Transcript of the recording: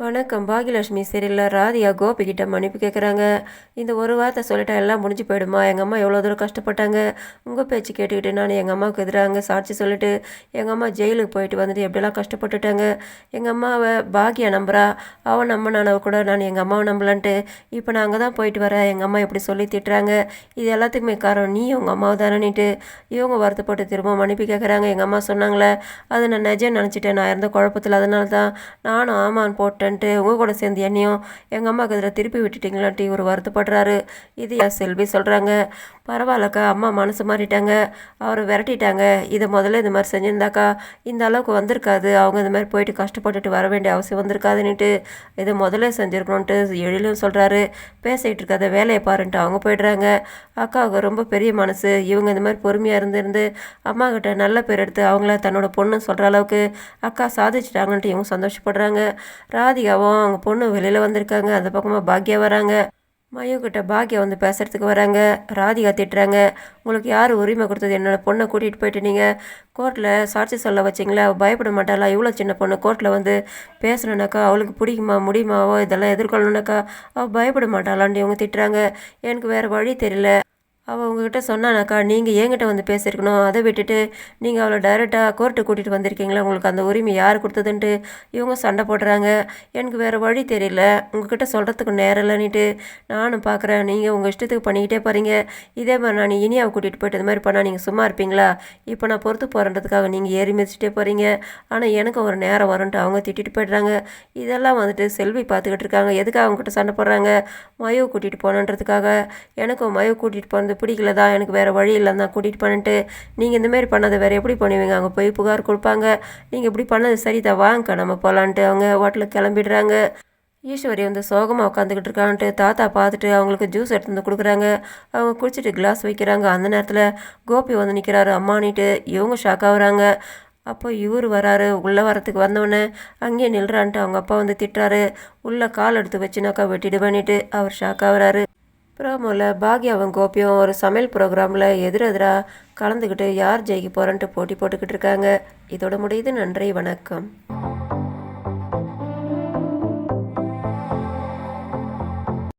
வணக்கம். பாகியலட்சுமி சீரியலில் ராதிகா கோபிக்கிட்ட மன்னிப்பு கேட்குறாங்க இந்த ஒரு வார்த்தை சொல்லிட்டா எல்லாம் முடிஞ்சு போயிடுமா? எங்கள் அம்மா எவ்வளோ தூரம் கஷ்டப்பட்டாங்க? உங்கள் பேச்சு கேட்டுக்கிட்டு நான் எங்கள் அம்மாவுக்கு எதிராங்க சாட்சி சொல்லிட்டு எங்கள் அம்மா ஜெயிலுக்கு போயிட்டு வந்துட்டு எப்படிலாம் கஷ்டப்பட்டுட்டாங்க? எங்கள் அம்மாவை பாகியா நம்புறா? அவன் நானவ கூட நான் எங்கள் அம்மாவை நம்பலான்ட்டு இப்போ நான் அங்கே தான் போயிட்டு வரேன். எங்கள் அம்மா எப்படி சொல்லி திட்டுறாங்க? இது எல்லாத்துக்குமே காரணம் நீ உங்கள் அம்மாவை தானேன்னுட்டு இவங்க வருத்தப்பட்டு திரும்ப மன்னிப்பு கேட்குறாங்க எங்கள் அம்மா சொன்னாங்களே அதை நான் நிஜம் நினச்சிட்டேன். நான் இருந்த குழப்பத்தில் அதனால தான் நானும் ஆமான்னு போட்டேன்ட்டு உங்கள் கூட சேர்ந்து என்னையும் எங்கள் அம்மாவுக்கு இதில் திருப்பி விட்டுட்டிங்களான்ட்டு இவர் வருத்தப்படுறாரு. இது செல்வி சொல்கிறாங்க பரவாயில்லக்கா அம்மா மனசு மாறிட்டாங்க அவரை விரட்டிட்டாங்க. இதை முதல்ல இந்த மாதிரி செஞ்சுருந்தாக்கா இந்த அளவுக்கு வந்திருக்காது. அவங்க இந்த மாதிரி போயிட்டு கஷ்டப்பட்டுட்டு வர வேண்டிய அவசியம் வந்திருக்காதுன்னுட்டு இதை முதல்ல செஞ்சுருக்கணுன்ட்டு எழிலும் சொல்கிறாரு பேசிகிட்டு இருக்காத வேலையை பாருன்ட்டு அவங்க போயிடுறாங்க. அக்காவுக்கு ரொம்ப பெரிய மனசு. இவங்க இந்த மாதிரி பொறுமையாக இருந்திருந்து அம்மா கிட்ட நல்ல பேர் எடுத்து அவங்கள தன்னோட பொண்ணு சொல்கிற அளவுக்கு அக்கா சாதிச்சிட்டாங்கன்ட்டு இவங்க சந்தோஷப்படுறாங்க. ராதிகாவும் அவங்க பொண்ணு வெளியில் வந்திருக்காங்க. அந்த பக்கமாக பாக்கியம் வராங்க. மயு கிட்ட வந்து பேசுகிறதுக்கு வராங்க. ராதிகா திட்டுறாங்க. உங்களுக்கு யார் உரிமை கொடுத்தது? என்னோட பொண்ணை கூட்டிகிட்டு போயிட்டு நீங்கள் கோர்ட்டில் சாட்சி சொல்ல வச்சிங்களா? அவள் பயப்பட மாட்டாளா? இவ்வளோ சின்ன பொண்ணு கோர்ட்டில் வந்து பேசணுனாக்கா அவளுக்கு பிடிக்குமா? முடியுமாவோ இதெல்லாம் எதிர்கொள்ளணுனாக்கா அவள் பயப்பட மாட்டாளான்னு இவங்க திட்டுறாங்க. எனக்கு வேறு வழி தெரியல. அவள் உங்ககிட்ட சொன்னானாக்கா நீங்கள் என்கிட்ட வந்து பேசியிருக்கணும். அதை விட்டுட்டு நீங்கள் அவளை டைரெக்டாக கோர்ட்டு கூட்டிகிட்டு வந்திருக்கீங்களா? உங்களுக்கு அந்த உரிமை யார் கொடுத்ததுன்ட்டு இவங்க சண்டை போடுறாங்க. எனக்கு வேறு வழி தெரியல. உங்ககிட்ட சொல்கிறதுக்கு நேரம் இல்லைன்னுட்டு நானும் பார்க்குறேன் நீங்கள் உங்கள் இஷ்டத்துக்கு பண்ணிக்கிட்டே போகிறீங்க இதே மாதிரி நான் இனியாவை கூட்டிகிட்டு போயிட்டு இது மாதிரி பண்ணால் நீங்கள் சும்மா இருப்பீங்களா? இப்போ நான் பொறுத்து போகிறன்றதுக்காக நீங்கள் ஏறி மிதிச்சிட்டே போகிறீங்க ஆனால் எனக்கு ஒரு நேரம் வரும்ன்ட்டு அவங்க திட்டிட்டு போயிடுறாங்க. இதெல்லாம் வந்துட்டு செல்வி பார்த்துக்கிட்டு இருக்காங்க. எதுக்காக அவங்ககிட்ட சண்டை போடுறாங்க? மயவை கூட்டிகிட்டு போகணுன்றதுக்காக. எனக்கும் மயவை கூட்டிகிட்டு போனது பிடிக்கல பிடிக்கலதா? எனக்கு வேறு வழி இல்லை கூட்டிகிட்டு பண்ணிட்டு நீங்கள் இந்த மாதிரி பண்ணதை வேறு எப்படி பண்ணுவீங்க? அங்கே போய் புகார் கொடுப்பாங்க. நீங்கள் இப்படி பண்ணது சரிதான் வாங்க நம்ம போகலான்ட்டு அவங்க ஹோட்டலுக்கு கிளம்பிடுறாங்க. ஈஸ்வரி வந்து சோகமாக உட்காந்துக்கிட்டு இருக்கான்ட்டு. தாத்தா பார்த்துட்டு அவங்களுக்கு ஜூஸ் எடுத்து வந்து கொடுக்குறாங்க. அவங்க குடிச்சிட்டு கிளாஸ் வைக்கிறாங்க. அந்த நேரத்தில் கோபி வந்து நிற்கிறாரு அம்மானிட்டு இவங்க ஷாக் ஆகுறாங்க. அப்போ இவர் வராரு. உள்ளே வரத்துக்கு வந்தவொடனே அங்கேயே நில்றான்ட்டு. அவங்க அப்பா வந்து திட்டுறாரு. உள்ளே கால் எடுத்து வச்சுனாக்கா வெட்டிடுவேன்னுட்டு. அவர் ஷாக் ஆகுறாரு. ப்ரோமோவில் பாக்யாவும் கோபியும் ஒரு சமையல் ப்ரோக்ராமில் எதிரெதிராக கலந்துக்கிட்டு யார் ஜெயிக்க போகிறன்ட்டு போட்டி போட்டுக்கிட்டு இருக்காங்க. இதோட முடியுது. நன்றி வணக்கம்.